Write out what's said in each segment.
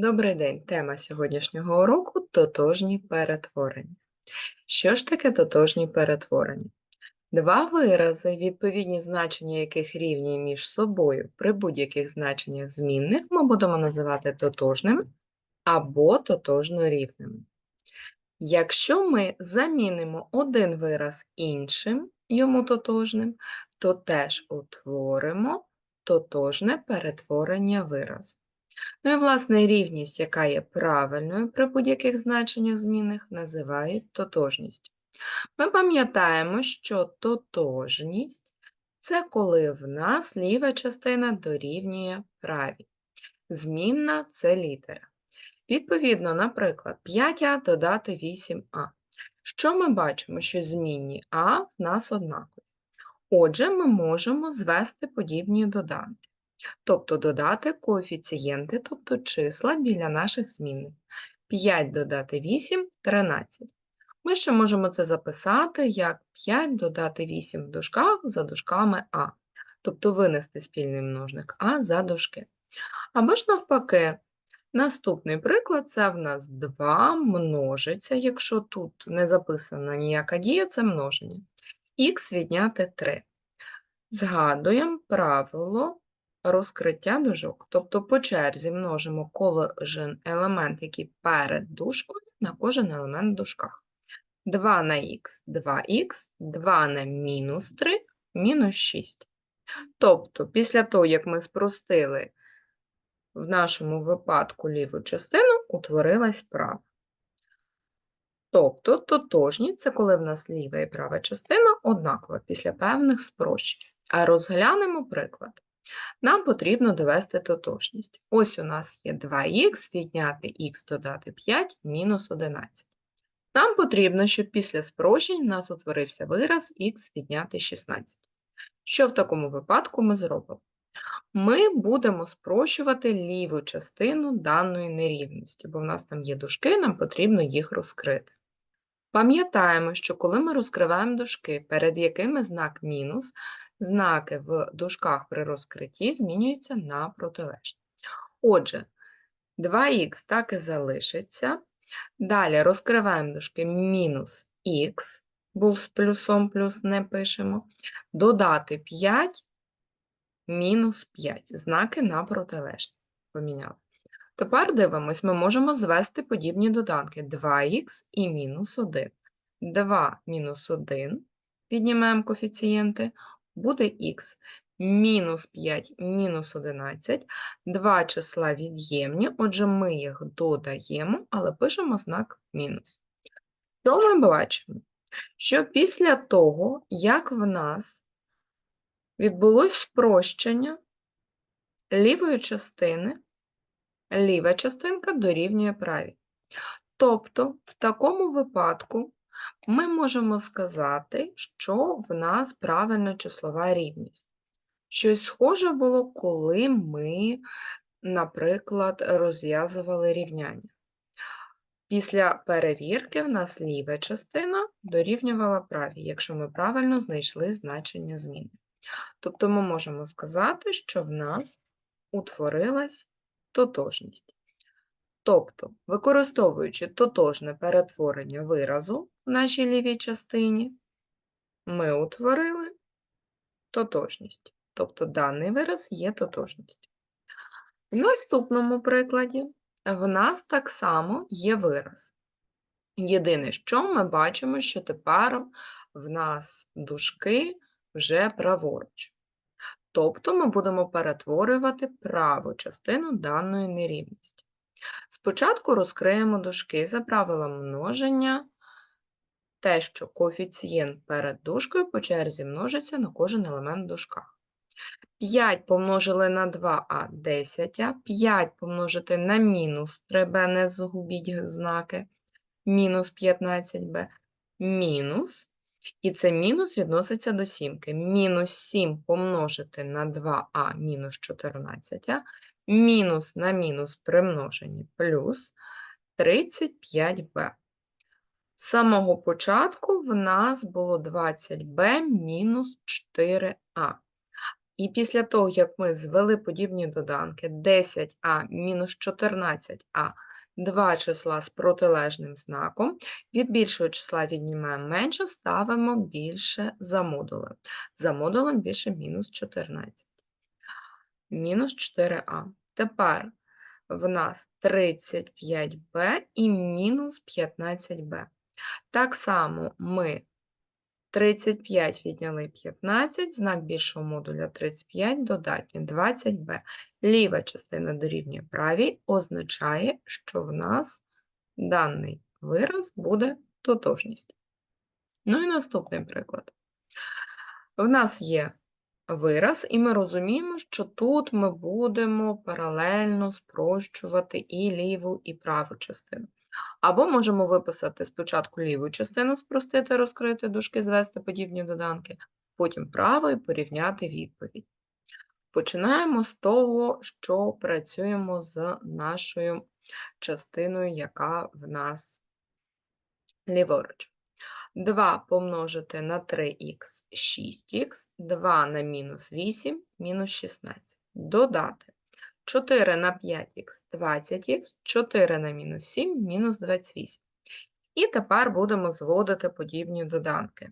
Добрий день. Тема сьогоднішнього уроку тотожні перетворення. Що ж таке тотожні перетворення? Два вирази, відповідні значення яких рівні між собою при будь-яких значеннях змінних, ми будемо називати тотожними або тотожно рівними. Якщо ми замінимо один вираз іншим, йому тотожним, то теж утворимо тотожне перетворення виразу. Ну і, власне, рівність, яка є правильною при будь-яких значеннях змінних, називають тотожністю. Ми пам'ятаємо, що тотожність це коли в нас ліва частина дорівнює правій. Змінна це літера. Відповідно, наприклад, 5а додати 8а. Що ми бачимо, що змінні а в нас однакові. Отже, ми можемо звести подібні доданки тобто додати коефіцієнти, тобто числа біля наших змінних. 5 додати 8 – 13. Ми ще можемо це записати як 5 додати 8 в дужках за дужками А, тобто винести спільний множник А за дужки. Або ж навпаки, наступний приклад це в нас 2 множиться, якщо тут не записана ніяка дія, це множення. Х відняти 3. Згадуємо правило розкриття дужок, тобто по черзі множимо кожен елемент, який перед дужкою, на кожен елемент в дужках. 2 на х 2х, 2 на мінус 3, мінус 6. Тобто, після того, як ми спростили в нашому випадку ліву частину, утворилась права. Тобто, тотожні це коли в нас ліва і права частина однакова після певних спрощень. А розглянемо приклад. Нам потрібно довести тотожність. Ось у нас є 2х, відняти х додати 5 мінус 11. Нам потрібно, щоб після спрощень в нас утворився вираз х відняти 16. Що в такому випадку ми зробимо? Ми будемо спрощувати ліву частину даної нерівності, бо в нас там є дужки, нам потрібно їх розкрити. Пам'ятаємо, що коли ми розкриваємо дужки, перед якими знак мінус, знаки в дужках при розкритті змінюються на протилежні. Отже, 2х так і залишиться. Далі розкриваємо дужки мінус х, був з плюсом плюс не пишемо. Додати 5, мінус 5. Знаки на протилежні. Поміняли. Тепер дивимось, ми можемо звести подібні доданки 2х і мінус 1. 2 мінус 1, віднімаємо коефіцієнти, буде х. Мінус 5 мінус 11, два числа від'ємні, отже, ми їх додаємо, але пишемо знак мінус. Що ми бачимо? Що після того, як в нас відбулось спрощення лівої частини, ліва частинка дорівнює правій. Тобто, в такому випадку ми можемо сказати, що в нас правильна числова рівність. Щось схоже було, коли ми, наприклад, розв'язували рівняння. Після перевірки в нас ліва частина дорівнювала правій, якщо ми правильно знайшли значення зміни. Тобто ми можемо сказати, що в нас утворилась тотожність. Тобто, використовуючи тотожне перетворення виразу в нашій лівій частині, ми утворили тотожність. Тобто даний вираз є тотожністю. В наступному прикладі в нас так само є вираз. Єдине, що ми бачимо, що тепер в нас дужки вже праворуч. Тобто ми будемо перетворювати праву частину даної нерівності. Спочатку розкриємо дужки за правилом множення, те, що коефіцієнт перед дужкою по черзі множиться на кожен елемент в дужках. 5 помножили на 2а 10, 5 помножити на мінус 3b, не згубіть знаки, мінус 15b, мінус, і це мінус відноситься до сімки. Мінус 7 помножити на 2а мінус 14, мінус на мінус примножені плюс 35b. З самого початку в нас було 20b мінус 4а. І після того, як ми звели подібні доданки 10а мінус 14а, два числа з протилежним знаком, від більшого числа віднімаємо менше, ставимо більше за модулем. За модулем більше мінус 14. Мінус 4а. Тепер в нас 35b і мінус 15b. Так само ми 35 відняли 15, знак більшого модуля 35 додатні 20b. Ліва частина дорівнює правій, означає, що в нас даний вираз буде тотожністю. Ну і наступний приклад. В нас є вираз, і ми розуміємо, що тут ми будемо паралельно спрощувати і ліву, і праву частину. Або можемо виписати спочатку ліву частину, спростити, розкрити дужки, звести подібні доданки, потім праву і порівняти відповідь. Починаємо з того, що працюємо з нашою частиною, яка в нас ліворуч. 2 помножити на 3х 6х, 2 на мінус 8, мінус 16. Додати 4 на 5х 20х, 4 на мінус 7, мінус 28. І тепер будемо зводити подібні доданки.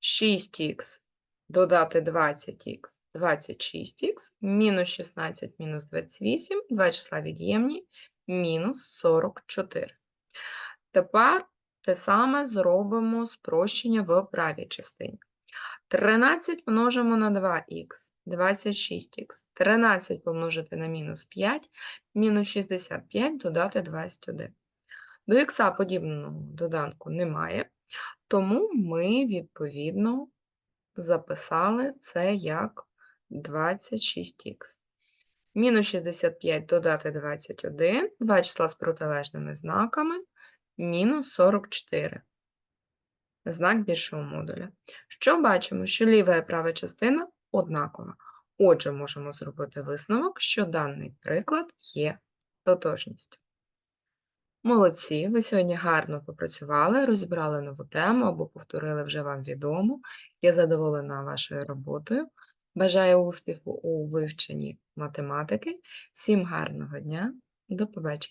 6х додати 20х, 26х, мінус 16, мінус 28, два числа від'ємні, мінус 44. Тепер те саме зробимо спрощення в правій частині. 13 множимо на 2х, 26х. 13 помножити на мінус 5, мінус 65 додати 21. До х подібного доданку немає, тому ми, відповідно, записали це як 26х. Мінус 65 додати 21, два числа з протилежними знаками, мінус 44 знак більшого модуля. Що бачимо, що ліва і права частина однакова. Отже, можемо зробити висновок, що даний приклад є тотожністю. Молодці, ви сьогодні гарно попрацювали, розібрали нову тему або повторили вже вам відому. Я задоволена вашою роботою. Бажаю успіху у вивченні математики. Всім гарного дня, до побачення!